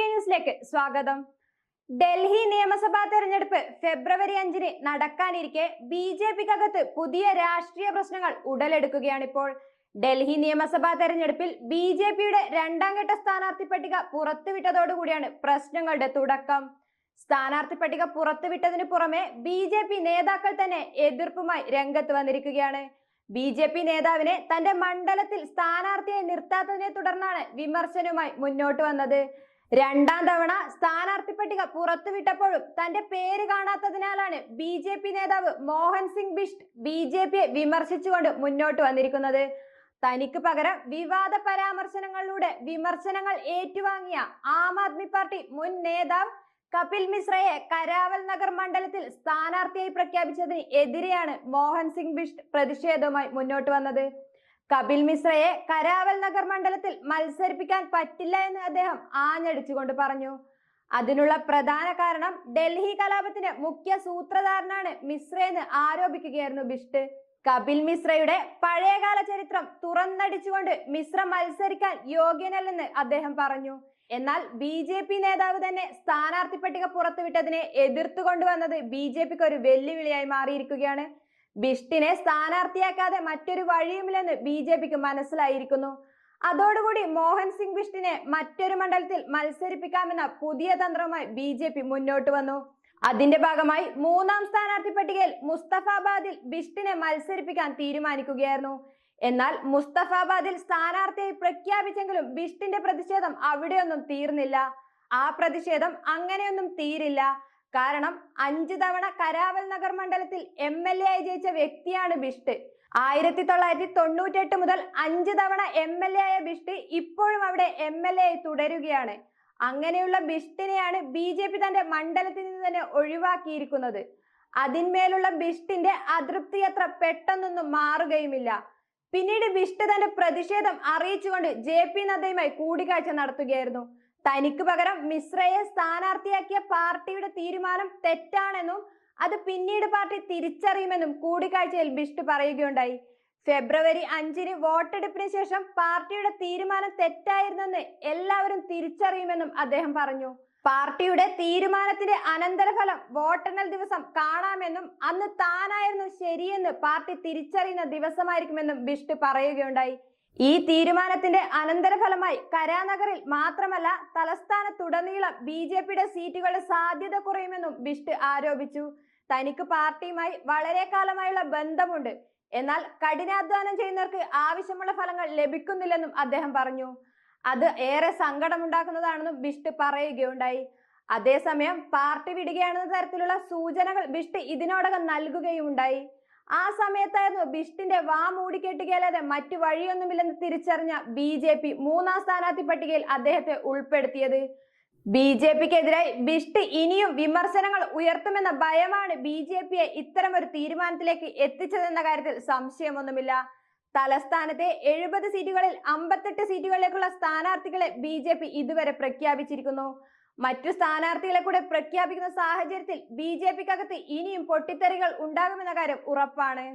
ന്യൂസിലേക്ക് സ്വാഗതം. ഡൽഹി നിയമസഭാ തെരഞ്ഞെടുപ്പ് ഫെബ്രുവരി അഞ്ചിന് നടക്കാനിരിക്കെ ബി ജെ പിക്കകത്ത് പുതിയ രാഷ്ട്രീയ പ്രശ്നങ്ങൾ ഉടലെടുക്കുകയാണ് ഇപ്പോൾ ഡൽഹി നിയമസഭാ തെരഞ്ഞെടുപ്പിൽ ബി ജെ പിയുടെ രണ്ടാം ഘട്ട സ്ഥാനാർത്ഥി പട്ടിക പുറത്തുവിട്ടതോടുകൂടിയാണ് പ്രശ്നങ്ങളുടെ തുടക്കം. സ്ഥാനാർത്ഥി പട്ടിക പുറത്തുവിട്ടതിനു പുറമെ ബി ജെ പി നേതാക്കൾ തന്നെ എതിർപ്പുമായി രംഗത്ത് വന്നിരിക്കുകയാണ്. ബി ജെ പി നേതാവിനെ തന്റെ മണ്ഡലത്തിൽ സ്ഥാനാർത്ഥിയായി നിർത്താത്തതിനെ തുടർന്നാണ് വിമർശനവുമായി മുന്നോട്ട് വന്നത്. രണ്ടാം തവണ സ്ഥാനാർത്ഥി പട്ടിക പുറത്തുവിട്ടപ്പോഴും തന്റെ പേര് കാണാത്തതിനാലാണ് ബി ജെ പി നേതാവ് മോഹൻ സിംഗ് ബിഷ്ട് ബി ജെ പിയെ വിമർശിച്ചുകൊണ്ട് മുന്നോട്ട് വന്നിരിക്കുന്നത്. തനിക്ക് പകരം വിവാദ പരാമർശനങ്ങളിലൂടെ വിമർശനങ്ങൾ ഏറ്റുവാങ്ങിയ ആം ആദ്മി പാർട്ടി മുൻ നേതാവ് കപിൽ മിശ്രയെ കരാവൽ നഗർ മണ്ഡലത്തിൽ സ്ഥാനാർത്ഥിയായി പ്രഖ്യാപിച്ചതിന് എതിരെയാണ് മോഹൻ സിംഗ് ബിഷ്ട് പ്രതിഷേധവുമായി മുന്നോട്ട് വന്നത്. കപിൽ മിശ്രയെ കരാവൽ നഗർ മണ്ഡലത്തിൽ മത്സരിപ്പിക്കാൻ പറ്റില്ല എന്ന് അദ്ദേഹം ആഞ്ഞടിച്ചുകൊണ്ട് പറഞ്ഞു. അതിനുള്ള പ്രധാന കാരണം ഡൽഹി കലാപത്തിന് മുഖ്യ സൂത്രധാരനാണ് മിശ്രയെന്ന് ആരോപിക്കുകയായിരുന്നു ബിഷ്ട്. കപിൽ മിശ്രയുടെ പഴയകാല ചരിത്രം തുറന്നടിച്ചുകൊണ്ട് മിശ്ര മത്സരിക്കാൻ യോഗ്യനല്ലെന്ന് അദ്ദേഹം പറഞ്ഞു. എന്നാൽ ബി ജെ പി നേതാവ് തന്നെ സ്ഥാനാർത്ഥി പട്ടിക പുറത്തുവിട്ടതിനെ എതിർത്തു കൊണ്ടുവന്നത് ബി ജെ പിക്ക് ഒരു വെല്ലുവിളിയായി മാറിയിരിക്കുകയാണ്. ബിഷ്ടിനെ സ്ഥാനാർത്ഥിയാക്കാതെ മറ്റൊരു വഴിയുമില്ലെന്ന് ബി ജെ പിക്ക് മനസ്സിലായിരിക്കുന്നു. അതോടുകൂടി മോഹൻ സിംഗ് ബിഷ്ടിനെ മറ്റൊരു മണ്ഡലത്തിൽ മത്സരിപ്പിക്കാമെന്ന പുതിയ തന്ത്രവുമായി ബി ജെ പി മുന്നോട്ട് വന്നു. അതിന്റെ ഭാഗമായി മൂന്നാം സ്ഥാനാർത്ഥി പട്ടികയിൽ മുസ്തഫാബാദിൽ ബിഷ്ടിനെ മത്സരിപ്പിക്കാൻ തീരുമാനിക്കുകയായിരുന്നു. എന്നാൽ മുസ്തഫാബാദിൽ സ്ഥാനാർത്ഥിയായി പ്രഖ്യാപിച്ചെങ്കിലും ബിഷ്ടിന്റെ പ്രതിഷേധം അവിടെയൊന്നും തീർന്നില്ല. ആ പ്രതിഷേധം അങ്ങനെയൊന്നും തീരില്ല. കാരണം അഞ്ചു തവണ കരാവൽ നഗർ മണ്ഡലത്തിൽ എം എൽ എ ആയി ജയിച്ച വ്യക്തിയാണ് ബിഷ്ട്. ആയിരത്തി തൊള്ളായിരത്തി തൊണ്ണൂറ്റെട്ട് മുതൽ അഞ്ചു തവണ എം എൽ എ ആയ ബിഷ്ട് ഇപ്പോഴും അവിടെ എം എൽ എ ആയി തുടരുകയാണ്. അങ്ങനെയുള്ള ബിഷ്ടിനെയാണ് ബി ജെ പി തന്റെ മണ്ഡലത്തിൽ നിന്ന് തന്നെ ഒഴിവാക്കിയിരിക്കുന്നത്. അതിന്മേലുള്ള ബിഷ്ടിന്റെ അതൃപ്തി അത്ര പെട്ടെന്നൊന്നും മാറുകയുമില്ല. പിന്നീട് ബിഷ്ട് തന്റെ പ്രതിഷേധം അറിയിച്ചുകൊണ്ട് ജെ പി നദ്ദയുമായി കൂടിക്കാഴ്ച നടത്തുകയായിരുന്നു. തനിക്ക് പകരം മിശ്രയെ സ്ഥാനാർത്ഥിയാക്കിയ പാർട്ടിയുടെ തീരുമാനം തെറ്റാണെന്നും അത് പിന്നീട് പാർട്ടി തിരിച്ചറിയുമെന്നും കൂടിക്കാഴ്ചയിൽ ബിഷ്ട് പറയുകയുണ്ടായി. ഫെബ്രുവരി അഞ്ചിന് വോട്ടെടുപ്പിന് ശേഷം പാർട്ടിയുടെ തീരുമാനം തെറ്റായിരുന്നെന്ന് എല്ലാവരും തിരിച്ചറിയുമെന്നും അദ്ദേഹം പറഞ്ഞു. പാർട്ടിയുടെ തീരുമാനത്തിന്റെ അനന്തരഫലം വോട്ടെണ്ണൽ ദിവസം കാണാമെന്നും അന്ന് താനായിരുന്നു ശരിയെന്ന് പാർട്ടി തിരിച്ചറിയുന്ന ദിവസമായിരിക്കുമെന്നും ബിഷ്ട് പറയുകയുണ്ടായി. ഈ തീരുമാനത്തിന്റെ അനന്തരഫലമായി കരാനഗറിൽ മാത്രമല്ല തലസ്ഥാനത്തുടനീളം ബി ജെ പിയുടെ സീറ്റുകളുടെ സാധ്യത കുറയുമെന്നും ബിഷ്ട് ആരോപിച്ചു. തനിക്ക് പാർട്ടിയുമായി വളരെ കാലമായുള്ള ബന്ധമുണ്ട്. എന്നാൽ കഠിനാധ്വാനം ചെയ്യുന്നവർക്ക് ആവശ്യമുള്ള ഫലങ്ങൾ ലഭിക്കുന്നില്ലെന്നും അദ്ദേഹം പറഞ്ഞു. അത് ഏറെ സങ്കടമുണ്ടാക്കുന്നതാണെന്നും ബിഷ്ട് പറയുകയുണ്ടായി. അതേസമയം പാർട്ടി വിടുകയാണെന്ന തരത്തിലുള്ള സൂചനകൾ ബിഷ്ട് ഇതിനോടകം നൽകുകയുണ്ടായി ആ സമയത്തായിരുന്നു ബിഷ്ടിന്റെ വാ മൂടിക്കെട്ടുകയല്ലാതെ മറ്റു വഴിയൊന്നുമില്ലെന്ന് തിരിച്ചറിഞ്ഞ ബി ജെ പി മൂന്നാം സ്ഥാനാർത്ഥി പട്ടികയിൽ അദ്ദേഹത്തെ ഉൾപ്പെടുത്തിയത്. ബി ജെ പിക്കെതിരായി ബിഷ്ട് ഇനിയും വിമർശനങ്ങൾ ഉയർത്തുമെന്ന ഭയമാണ് ബി ജെ പിയെ ഇത്തരമൊരു തീരുമാനത്തിലേക്ക് എത്തിച്ചതെന്ന കാര്യത്തിൽ സംശയമൊന്നുമില്ല. തലസ്ഥാനത്തെ എഴുപത് സീറ്റുകളിൽ അമ്പത്തെട്ട് സീറ്റുകളിലേക്കുള്ള സ്ഥാനാർത്ഥികളെ ബി ഇതുവരെ പ്രഖ്യാപിച്ചിരിക്കുന്നു. മറ്റു സ്ഥാനാർത്ഥികളെ കൂടെ പ്രഖ്യാപിക്കുന്ന സാഹചര്യത്തിൽ ബി ജെ പിക്കകത്ത് ഇനിയും പൊട്ടിത്തെറികൾ ഉണ്ടാകുമെന്ന കാര്യം ഉറപ്പാണ്.